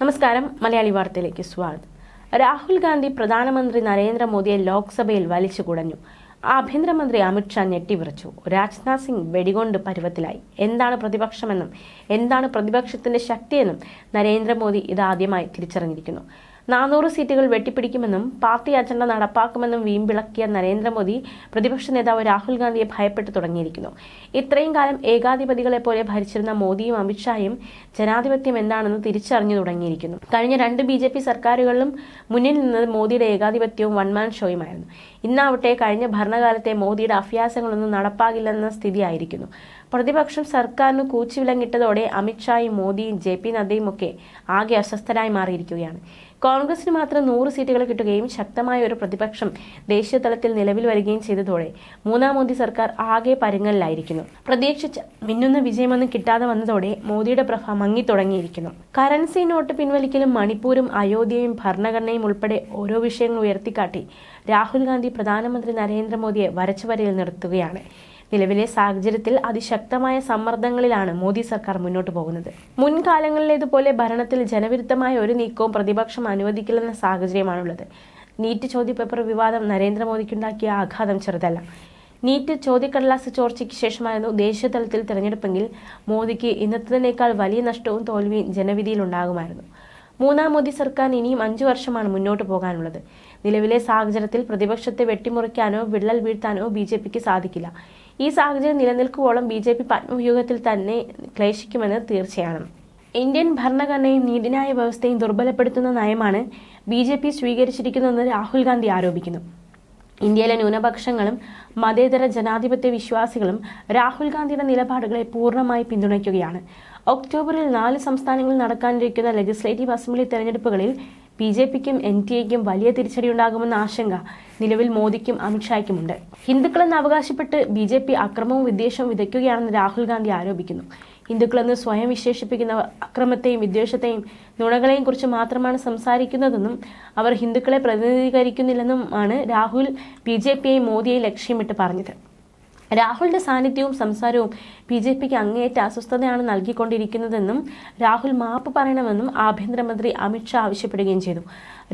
നമസ്കാരം മലയാളി വാർത്തയിലേക്ക് സ്വാഗതം. രാഹുൽ ഗാന്ധി പ്രധാനമന്ത്രി നരേന്ദ്രമോദിയെ ലോക്സഭയിൽ വലിച്ചു കുടഞ്ഞു. ആഭ്യന്തരമന്ത്രി അമിത്ഷാ ഞെട്ടിവിറച്ചു. രാജ്നാഥ് സിംഗ് വെടികൊണ്ട് പരുവത്തിലായി. എന്താണ് പ്രതിപക്ഷമെന്നും എന്താണ് പ്രതിപക്ഷത്തിന്റെ ശക്തിയെന്നും നരേന്ദ്രമോദി ഇതാദ്യമായി തിരിച്ചറിഞ്ഞിരിക്കുന്നു. നാനൂറ് സീറ്റുകൾ വെട്ടിപ്പിടിക്കുമെന്നും പാർട്ടി അജണ്ട നടപ്പാക്കുമെന്നും വീമ്പിളക്കിയ നരേന്ദ്രമോദി പ്രതിപക്ഷ നേതാവ് രാഹുൽ ഗാന്ധിയെ ഭയപ്പെട്ടു തുടങ്ങിയിരിക്കുന്നു. ഇത്രയും കാലം ഏകാധിപതികളെ പോലെ ഭരിച്ചിരുന്ന മോദിയും അമിത്ഷായും ജനാധിപത്യം എന്താണെന്ന് തിരിച്ചറിഞ്ഞു തുടങ്ങിയിരിക്കുന്നു. കഴിഞ്ഞ രണ്ട് ബി ജെ പി സർക്കാരുകളിലും മുന്നിൽ നിന്നത് മോദിയുടെ ഏകാധിപത്യവും വൺമാൻ ഷോയുമായിരുന്നു. ഇന്നാവട്ടെ കഴിഞ്ഞ ഭരണകാലത്തെ മോദിയുടെ അഭ്യാസങ്ങളൊന്നും നടപ്പാകില്ലെന്ന സ്ഥിതിയായിരിക്കുന്നു. പ്രതിപക്ഷം സർക്കാരിന് കൂച്ചുവിലങ്ങിട്ടതോടെ അമിത്ഷായും മോദിയും ജെ പി നദ്ദയും ഒക്കെ ആകെ അസ്വസ്ഥരായി മാറിയിരിക്കുകയാണ്. കോൺഗ്രസിന് മാത്രം നൂറ് സീറ്റുകൾ കിട്ടുകയും ശക്തമായ ഒരു പ്രതിപക്ഷം ദേശീയ തലത്തിൽ നിലവിൽ വരികയും ചെയ്തതോടെ മൂന്നാം മോദി സർക്കാർ ആകെ പരുങ്ങലിലായിരിക്കുന്നു. പ്രതീക്ഷിച്ച മിന്നുന്ന വിജയമൊന്നും കിട്ടാതെ വന്നതോടെ മോദിയുടെ പ്രഭ മങ്ങി തുടങ്ങിയിരിക്കുന്നു കറൻസി നോട്ട് പിൻവലിക്കലും മണിപ്പൂരും അയോധ്യയും ഭരണഘടനയും ഉൾപ്പെടെ ഓരോ വിഷയങ്ങൾ ഉയർത്തിക്കാട്ടി രാഹുൽ ഗാന്ധി പ്രധാനമന്ത്രി നരേന്ദ്രമോദിയെ വരച്ചുവരയിൽ നിർത്തുകയാണ്. നിലവിലെ സാഹചര്യത്തിൽ അതിശക്തമായ സമ്മർദ്ദങ്ങളിലാണ് മോദി സർക്കാർ മുന്നോട്ട് പോകുന്നത്. മുൻകാലങ്ങളിലേതുപോലെ ഭരണത്തിൽ ജനവിരുദ്ധമായ ഒരു നീക്കവും പ്രതിപക്ഷം അനുവദിക്കില്ലെന്ന സാഹചര്യമാണുള്ളത്. നീറ്റ് ചോദ്യപേപ്പർ വിവാദം നരേന്ദ്രമോദിക്കുണ്ടാക്കിയ ആഘാതം ചെറുതല്ല. നീറ്റ് ചോദ്യക്കടലാസ് ചോർച്ചയ്ക്ക് ശേഷമായിരുന്നു ദേശീയ തലത്തിൽ തിരഞ്ഞെടുപ്പെങ്കിൽ മോദിക്ക് ഇന്നത്തേക്കാൾ വലിയ നഷ്ടവും തോൽവിയും ജനവിധിയിൽ ഉണ്ടാകുമായിരുന്നു മൂന്നാം മോദി സർക്കാർ ഇനിയും അഞ്ചു വർഷമാണ് മുന്നോട്ട് പോകാനുള്ളത്. നിലവിലെ സാഹചര്യത്തിൽ പ്രതിപക്ഷത്തെ വെട്ടിമുറിക്കാനോ വിള്ളൽ വീഴ്ത്താനോ ബി ജെ പിക്ക് സാധിക്കില്ല. ഈ സാഹചര്യം നിലനിൽക്കുവോളം ബി ജെ പി പത്മവ്യൂഹത്തിൽ തന്നെ ക്ലേശിക്കുമെന്ന് തീർച്ചയാണ്. ഇന്ത്യൻ ഭരണഘടനയും നീതിന്യായ വ്യവസ്ഥയും ദുർബലപ്പെടുത്തുന്ന നയമാണ് ബി ജെ പി സ്വീകരിച്ചിരിക്കുന്നതെന്ന് രാഹുൽ ഗാന്ധി ആരോപിക്കുന്നു. ഇന്ത്യയിലെ ന്യൂനപക്ഷങ്ങളും മതേതര ജനാധിപത്യ വിശ്വാസികളും രാഹുൽ ഗാന്ധിയുടെ നിലപാടുകളെ പൂർണമായി പിന്തുണയ്ക്കുകയാണ്. ഒക്ടോബറിൽ നാല് സംസ്ഥാനങ്ങളിൽ നടക്കാനിരിക്കുന്ന ലെജിസ്ലേറ്റീവ് അസംബ്ലി തെരഞ്ഞെടുപ്പുകളിൽ ബി ജെ പിക്കും എൻ ടി എക്കും വലിയ തിരിച്ചടിയുണ്ടാകുമെന്ന ആശങ്ക നിലവിൽ മോദിക്കും അമിത്ഷായ്ക്കുമുണ്ട്. ഹിന്ദുക്കളെന്ന് അവകാശപ്പെട്ട് ബി ജെ പി അക്രമവും വിദ്വേഷവും വിതയ്ക്കുകയാണെന്ന് രാഹുൽ ഗാന്ധി ആരോപിക്കുന്നു. ഹിന്ദുക്കളെന്ന് സ്വയം വിശേഷിപ്പിക്കുന്ന അക്രമത്തെയും വിദ്വേഷത്തെയും നുണകളെയും കുറിച്ച് മാത്രമാണ് സംസാരിക്കുന്നതെന്നും അവർ ഹിന്ദുക്കളെ പ്രതിനിധീകരിക്കുന്നില്ലെന്നുമാണ് രാഹുൽ ബി ജെ പിയെയും മോദിയെ ലക്ഷ്യമിട്ട് പറഞ്ഞത്. രാഹുലിന്റെ സാന്നിധ്യവും സംസാരവും ബി ജെ പിക്ക് അങ്ങേയറ്റ അസ്വസ്ഥതയാണ് നൽകിക്കൊണ്ടിരിക്കുന്നതെന്നും രാഹുൽ മാപ്പ് പറയണമെന്നും ആഭ്യന്തരമന്ത്രി അമിത്ഷാ ആവശ്യപ്പെടുകയും ചെയ്തു.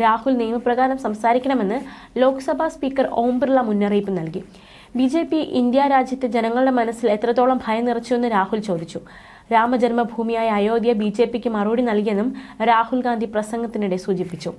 രാഹുൽ നിയമപ്രകാരം സംസാരിക്കണമെന്ന് ലോക്സഭാ സ്പീക്കർ ഓം ബിർള മുന്നറിയിപ്പ് നൽകി. ബി ജെ പി ഇന്ത്യ രാജ്യത്തെ ജനങ്ങളുടെ മനസ്സിൽ എത്രത്തോളം ഭയം നിറച്ചുവെന്ന് രാഹുൽ ചോദിച്ചു. രാമജന്മഭൂമിയായ അയോധ്യ ബി ജെ പിക്ക് മറുപടി നൽകിയെന്നും രാഹുൽ ഗാന്ധി പ്രസംഗത്തിനിടെ സൂചിപ്പിച്ചു.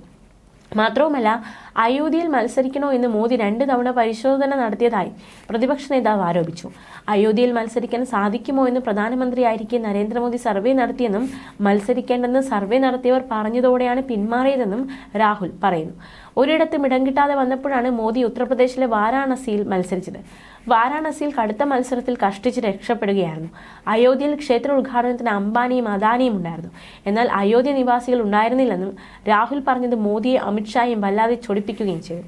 മാത്രവുമല്ല അയോധ്യയിൽ മത്സരിക്കണോ എന്ന് മോദി രണ്ട് തവണ പരിശോധന നടത്തിയതായി പ്രതിപക്ഷ നേതാവ് ആരോപിച്ചു. അയോധ്യയിൽ മത്സരിക്കാൻ സാധിക്കുമോ എന്ന് പ്രധാനമന്ത്രിയായിരിക്കെ നരേന്ദ്രമോദി സർവേ നടത്തിയെന്നും മത്സരിക്കേണ്ടെന്ന് സർവേ നടത്തിയവർ പറഞ്ഞതോടെയാണ് പിന്മാറിയതെന്നും രാഹുൽ പറയുന്നു. ഒരിടത്തും ഇടം കിട്ടാതെ വന്നപ്പോഴാണ് മോദി ഉത്തർപ്രദേശിലെ വാരാണസിയിൽ മത്സരിച്ചത്. വാരാണസിയിൽ കടുത്ത മത്സരത്തിൽ കഷ്ടിച്ച് രക്ഷപ്പെടുകയായിരുന്നു. അയോധ്യയിൽ ക്ഷേത്ര ഉദ്ഘാടനത്തിന് അംബാനിയും അദാനിയും ഉണ്ടായിരുന്നു. എന്നാൽ അയോധ്യ നിവാസികൾ ഉണ്ടായിരുന്നില്ലെന്നും രാഹുൽ പറഞ്ഞത് മോദിയെ അമിത്ഷായും വല്ലാതെ ചൊടിപ്പിക്കുകയും ചെയ്തു.